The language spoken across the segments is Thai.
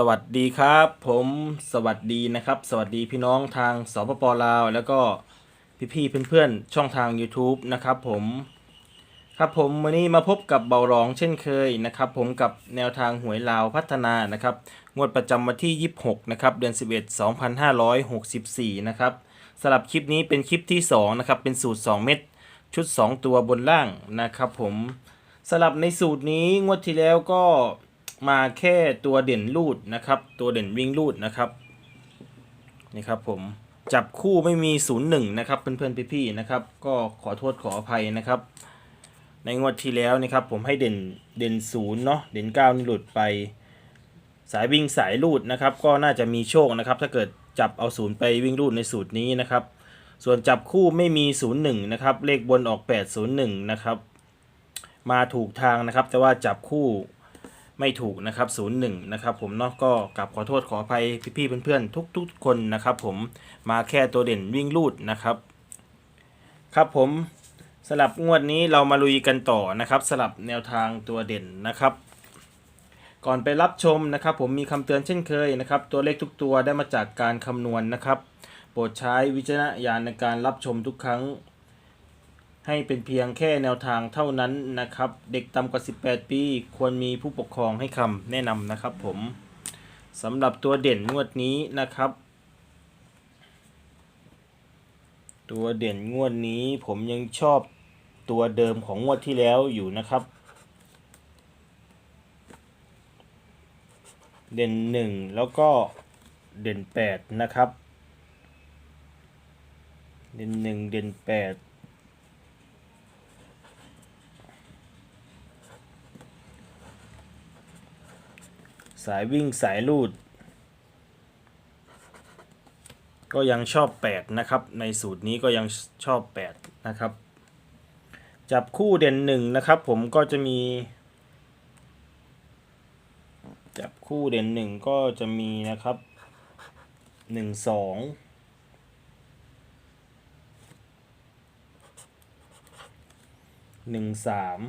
สวัสดีครับ ผมสวัสดีนะครับ สวัสดีพี่น้องทางสปปลาว แล้วก็พี่ๆเพื่อนๆ ช่องทาง YouTube นะครับผม ครับผมวันนี้มาพบกับเบาร้องเช่นเคยนะครับ ผมกับแนวทางหวยลาวพัฒนานะครับ งวดประจำวันที่ 26 นะครับ เดือน 11 2564 นะครับสำหรับคลิปนี้เป็นคลิปที่ 2 นะครับ เป็นสูตร 2 เม็ดชุด 2 ตัวบนล่างนะครับ ผมสำหรับในสูตรนี้งวดที่แล้วก็ มาแค่ตัวเด่นรูดนะครับ ตัวเด่นวิ่งรูดนะครับนี่ครับผมจับคู่ไม่มี0ูนย์หนึ่งนะครับ เพื่อนๆพี่ๆนะครับ ก็ขอโทษขออภัยนะครับ ในงวดที่แล้วนะครับ ผมให้เด่นเด่นศูนย์เนาะเด่นเก้านี่หลุดไป สายวิ่งสายรูดนะครับ ก็น่าจะมีโชคนะครับ ถ้าเกิดจับเอาศูนย์ไปวิ่งรูดในสูตรนี้นะครับ ส่วนจับคู่ไม่มี0ูนย์หนึ่งนะครับ เลขบนออก 801 นะครับ มาถูกทางนะครับ แต่ว่าจับคู่ ไม่ถูกนะครับศูนย์หนึ่งนะครับผมเนาะก็กลับขอโทษขออภัยพี่ๆเพื่อนๆทุกๆคนนะครับผมมาแค่ตัวเด่นวิ่งลูดนะครับ ครับผมสลับงวดนี้เรามาลุยกันต่อนะครับ สลับแนวทางตัวเด่นนะครับ ก่อนไปรับชมนะครับ ผมมีคำเตือนเช่นเคยนะครับ ตัวเลขทุกตัวได้มาจากการคำนวณนะครับ โปรดใช้วิจารณญาณในการรับชมทุกครั้ง ให้เป็นเพียงแค่แนวทางเท่านั้นนะครับ เด็กต่ำกว่า 18 ปี ควรมีผู้ปกครองให้คำแนะนำนะครับผมสำหรับตัวเด่นงวดนี้นะครับ ตัวเด่นงวดนี้ผมยังชอบตัวเดิมของงวดที่แล้วอยู่นะครับ เด่น 1 แล้วก็เด่น 8 นะครับ เด่น 1 เด่น 8 สายวิ่งสายลูด ก็ยังชอบ 8 นะครับ ในสูตรนี้ก็ยังชอบ 8 นะครับ จับคู่เด่นหนึ่งนะครับ ผมก็จะมี จับคู่เด่นหนึ่งก็จะมีนะครับหนึ่งสองหนึ่งสาม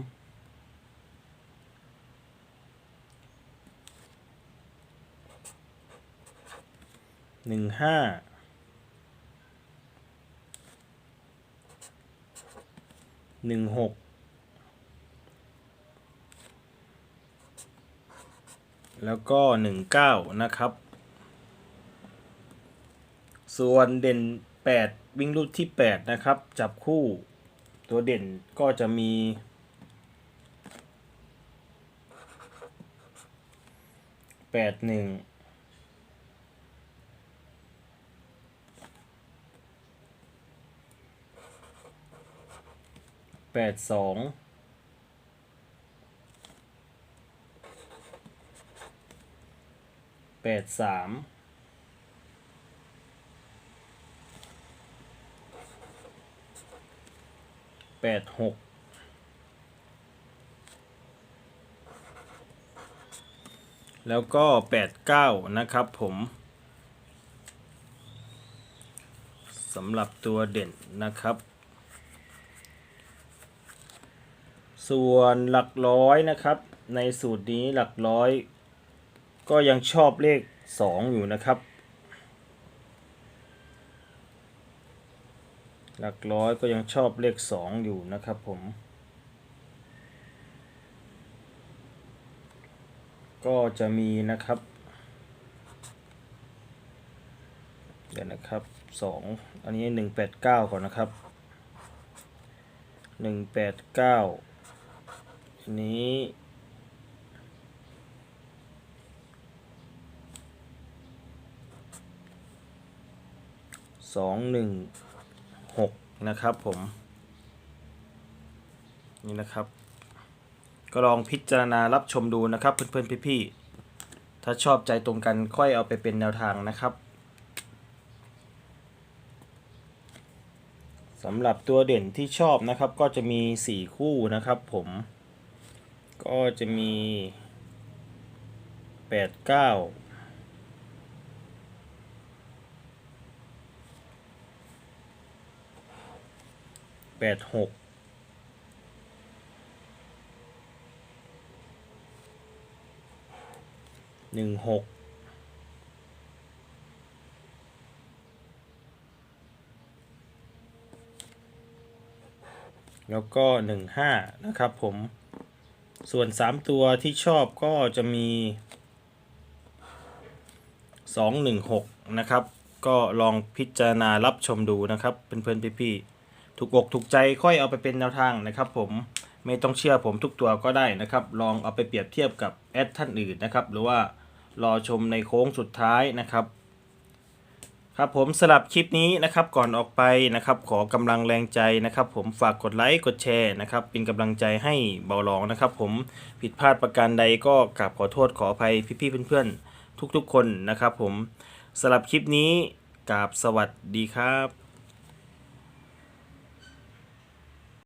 หนึ่งห้าหนึ่งหกแล้วก็หนึ่งเก้านะครับ ส่วนเด่นแปดวิ่งลูกที่แปดนะครับ จับคู่ตัวเด่นก็จะมีแปดหนึ่ง ปดสองแปดสามแปดหกแล้วก็แปดเก้านะครับผมสำหรับตัวเด่นนะครับ ส่วนหลักร้อยนะครับ ในสูตรนี้หลักร้อย ก็ยังชอบเลข 2 อยู่นะครับ หลักร้อยก็ยังชอบเลข 2 อยู่นะครับผม ก็จะมีนะครับ เดี๋ยวนะครับ 2 อันนี้ 189 ก่อนนะครับ 189 อันนี้สองหนึ่งหกนะครับผม นี่นะครับ ก็ลองพิจารณารับชมดูนะครับ เพื่อนๆ พี่ๆ ถ้าชอบใจตรงกันค่อยเอาไปเป็นแนวทางนะครับสำหรับตัวเด่นที่ชอบนะครับก็จะมี 4 คู่นะครับผม ก็จะมีแปดเก้าแปดหกหนึ่งหกแล้วก็หนึ่งห้านะครับผม ส่วนสามตัวที่ชอบก็จะมีสองหนึ่งหกนะครับ ก็ลองพิจารณารับชมดูนะครับ เพื่อนๆพี่ๆถูกอกถูกใจค่อยเอาไปเป็นแนวทางนะครับผมไม่ต้องเชื่อผมทุกตัวก็ได้นะครับ ลองเอาไปเปรียบเทียบกับแอดท่านอื่นนะครับ หรือว่ารอชมในโค้งสุดท้ายนะครับ ครับผมสลับคลิปนี้นะครับก่อนออกไปนะครับขอกำลังแรงใจนะครับ ผมฝากกดไลค์กดแชร์นะครับเป็นกำลังใจให้เบาหลองนะครับ ผมผิดพลาดประการใดก็กราบขอโทษขออภัยพี่ๆเพื่อนๆทุกๆคนนะครับ ผมสลับคลิปนี้กราบสวัสดีครับ